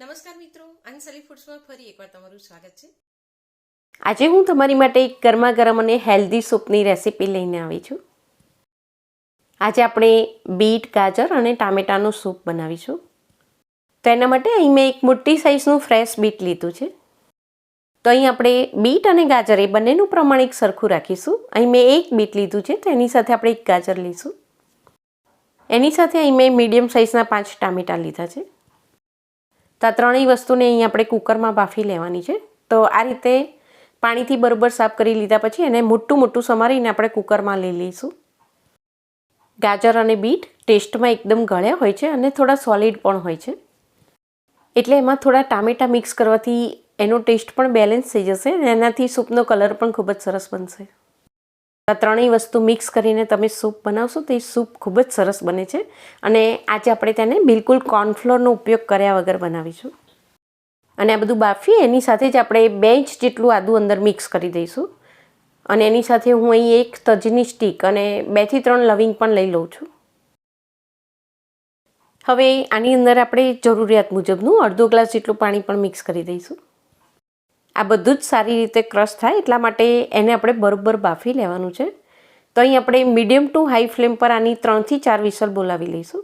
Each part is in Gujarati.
નમસ્કાર મિત્રો આંસલી ફૂડ્સમાં ફરી એકવાર તમારું સ્વાગત છે. આજે હું તમારી માટે એક ગરમા ગરમ અને હેલ્ધી સૂપની રેસીપી લઈને આવી છું. આજે આપણે બીટ, ગાજર અને ટામેટાનું સૂપ બનાવીશું. તો એના માટે અહીં મેં એક મોટી સાઇઝનું ફ્રેશ બીટ લીધું છે. તો અહીં આપણે બીટ અને ગાજર એ બંનેનું પ્રમાણ એક સરખું રાખીશું. અહીં મેં એક બીટ લીધું છે, તો એની સાથે આપણે એક ગાજર લઈશું એની સાથે અહીં મેં મીડિયમ સાઇઝના પાંચ ટામેટાં લીધા છે. તો આ ત્રણેય વસ્તુને અહીં આપણે કુકરમાં બાફી લેવાની છે. તો આ રીતે પાણીથી બરોબર સાફ કરી લીધા પછી એને મોટું મોટું સમારીને આપણે કુકરમાં લઈ લઈશું. ગાજર અને બીટ ટેસ્ટમાં એકદમ ગળ્યા હોય છે અને થોડા સોલિડ પણ હોય છે. એટલે એમાં થોડા ટામેટાં મિક્સ કરવાથી એનો ટેસ્ટ પણ બેલેન્સ થઈ જશે અને એનાથી સૂપનો કલર પણ ખૂબ જ સરસ બનશે. આ ત્રણેય વસ્તુ મિક્સ કરીને તમે સૂપ બનાવશો તો એ સૂપ ખૂબ જ સરસ બને છે. અને આજે આપણે તેને બિલકુલ કોર્નફ્લોરનો ઉપયોગ કર્યા વગર બનાવીશું. અને આ બધું બાફી એની સાથે જ આપણે બે ઇંચ જેટલું આદું અંદર મિક્સ કરી દઈશું. અને એની સાથે હું અહીં એક તજની સ્ટીક અને બેથી ત્રણ લવિંગ પણ લઈ લઉં છું. હવે આની અંદર આપણે જરૂરિયાત મુજબનું અડધો ગ્લાસ જેટલું પાણી પણ મિક્સ કરી દઈશું. આ બધું જ સારી રીતે ક્રશ થાય એટલા માટે એને આપણે બરોબર બાફી લેવાનું છે. તો અહીં આપણે મીડિયમ ટુ હાઈ ફ્લેમ પર આની ત્રણથી ચાર વિસલ બોલાવી લઈશું.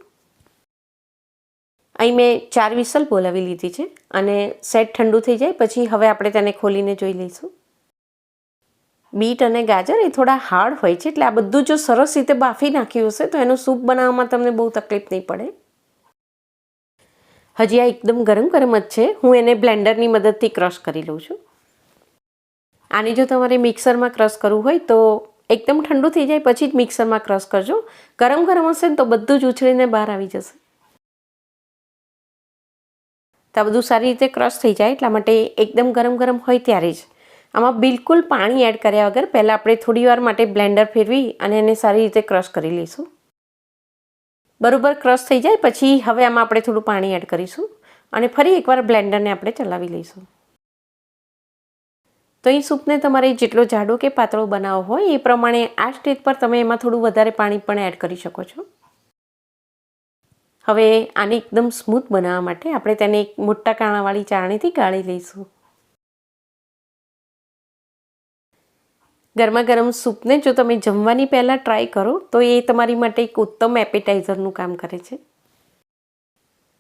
અહીં મેં ચાર વિસલ બોલાવી લીધી છે અને સેટ ઠંડુ થઈ જાય પછી હવે આપણે તેને ખોલીને જોઈ લઈશું. બીટ અને ગાજર એ થોડા હાર્ડ હોય છે એટલે આ બધું જો સરસ રીતે બાફી નાખ્યું હશે તો એનો સૂપ બનાવવામાં તમને બહુ તકલીફ નહીં પડે. હજી આ એકદમ ગરમ ગરમ જ છે. હું એને બ્લેન્ડરની મદદથી ક્રશ કરી લઉં છું. આને જો તમારે મિક્સરમાં ક્રશ કરવું હોય તો એકદમ ઠંડુ થઈ જાય, પછી જ મિક્સરમાં ક્રશ કરજો. ગરમ ગરમ હશે ને તો બધું જ ઉછળીને બહાર આવી જશે. તો આ બધું સારી રીતે ક્રશ થઈ જાય એટલા માટે એકદમ ગરમ ગરમ હોય ત્યારે જ. આમાં બિલકુલ પાણી એડ કર્યા વગર પહેલાં આપણે થોડી વાર માટે બ્લેન્ડર ફેરવી અને એને સારી રીતે ક્રશ કરી લઈશું. બરોબર ક્રશ થઈ જાય, પછી હવે આમાં આપણે થોડું પાણી એડ કરીશું અને ફરી એકવાર બ્લેન્ડરને આપણે ચલાવી લઈશું. તો એ સૂપને તમારે જેટલો જાડો કે પાતળો બનાવવો હોય, એ પ્રમાણે આ સ્ટેજ પર તમે એમાં થોડું વધારે પાણી પણ એડ કરી શકો છો. હવે આને એકદમ સ્મૂથ બનાવવા માટે આપણે તેને એક મોટા કાણાવાળી ચાળણીથી ગાળી લઈશું. ગરમા ગરમ સૂપને જો તમે જમવાની પહેલાં ટ્રાય કરો, તો એ તમારી માટે એક ઉત્તમ એપેટાઇઝરનું કામ કરે છે.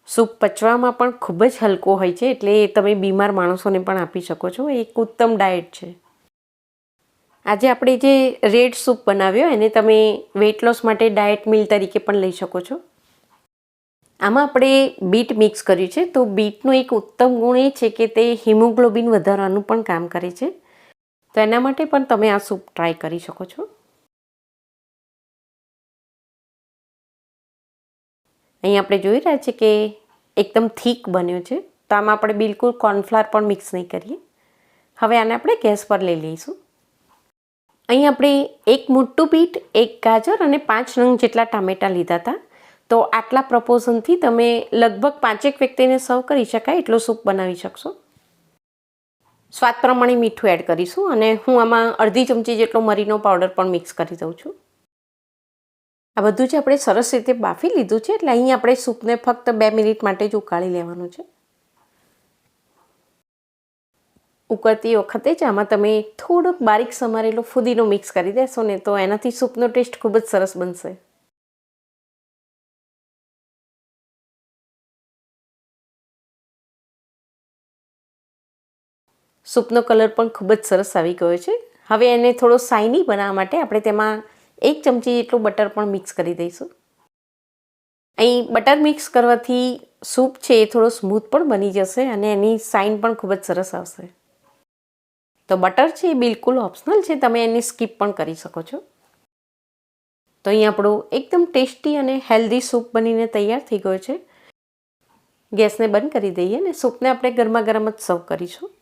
સૂપ પચવામાં પણ ખૂબ જ હલકો હોય છે, એટલે એ તમે બીમાર માણસોને પણ આપી શકો છો. એક ઉત્તમ ડાયટ છે. આજે આપણે જે રેડ સૂપ બનાવ્યો, એને તમે વેઇટ લોસ માટે ડાયટ મીલ તરીકે પણ લઈ શકો છો. આમાં આપણે બીટ મિક્સ કર્યું છે, તો બીટનો એક ઉત્તમ ગુણ એ છે કે તે હિમોગ્લોબિન વધારવાનું પણ કામ કરે છે. તો એના માટે પણ તમે આ સૂપ ટ્રાય કરી શકો છો. અહીં આપણે જોઈ રહ્યા છીએ કે એકદમ થીક બન્યો છે. તો આમાં આપણે બિલકુલ કોર્નફ્લાવર પણ મિક્સ નહીં કરીએ. હવે આને આપણે ગેસ પર લઈ લઈશું. અહીં આપણે એક મોટું બીટ એક ગાજર અને પાંચ નંગ જેટલા ટામેટાં લીધા હતા. તો આટલા પ્રપોઝનથી તમે લગભગ પાંચેક વ્યક્તિને સર્વ કરી શકાય એટલો સૂપ બનાવી શકશો. સ્વાદ પ્રમાણે મીઠું એડ કરીશું અને હું આમાં અડધી ચમચી જેટલો મરીનો પાવડર પણ મિક્સ કરી દઉં છું. આ બધું જ આપણે સરસ રીતે બાફી લીધું છે એટલે અહીં આપણે સૂપને ફક્ત બે મિનિટ માટે જ ઉકાળી લેવાનું છે. ઉકળતી વખતે જ આમાં તમે થોડોક બારીક સમારેલો ફુદીનો મિક્સ કરી દેશો ને તો એનાથી સૂપનો ટેસ્ટ ખૂબ જ સરસ બનશે. સૂપનો કલર પણ ખૂબ જ સરસ આવી ગયો છે. હવે એને થોડો સાઇની બનાવવા માટે આપણે તેમાં એક ચમચી જેટલું બટર પણ મિક્સ કરી દઈશું. અહીં બટર મિક્સ કરવાથી સૂપ છે એ થોડો સ્મૂથ પણ બની જશે અને એની સાઇન પણ ખૂબ જ સરસ આવશે. તો બટર છે એ બિલકુલ ઓપ્શનલ છે, તમે એની સ્કીપ પણ કરી શકો છો. તો અહીં આપણું એકદમ ટેસ્ટી અને હેલ્ધી સૂપ બનીને તૈયાર થઈ ગયો છે. ગેસને બંધ કરી દઈએ અને સૂપને આપણે ગરમા ગરમ જ સર્વ કરીશું.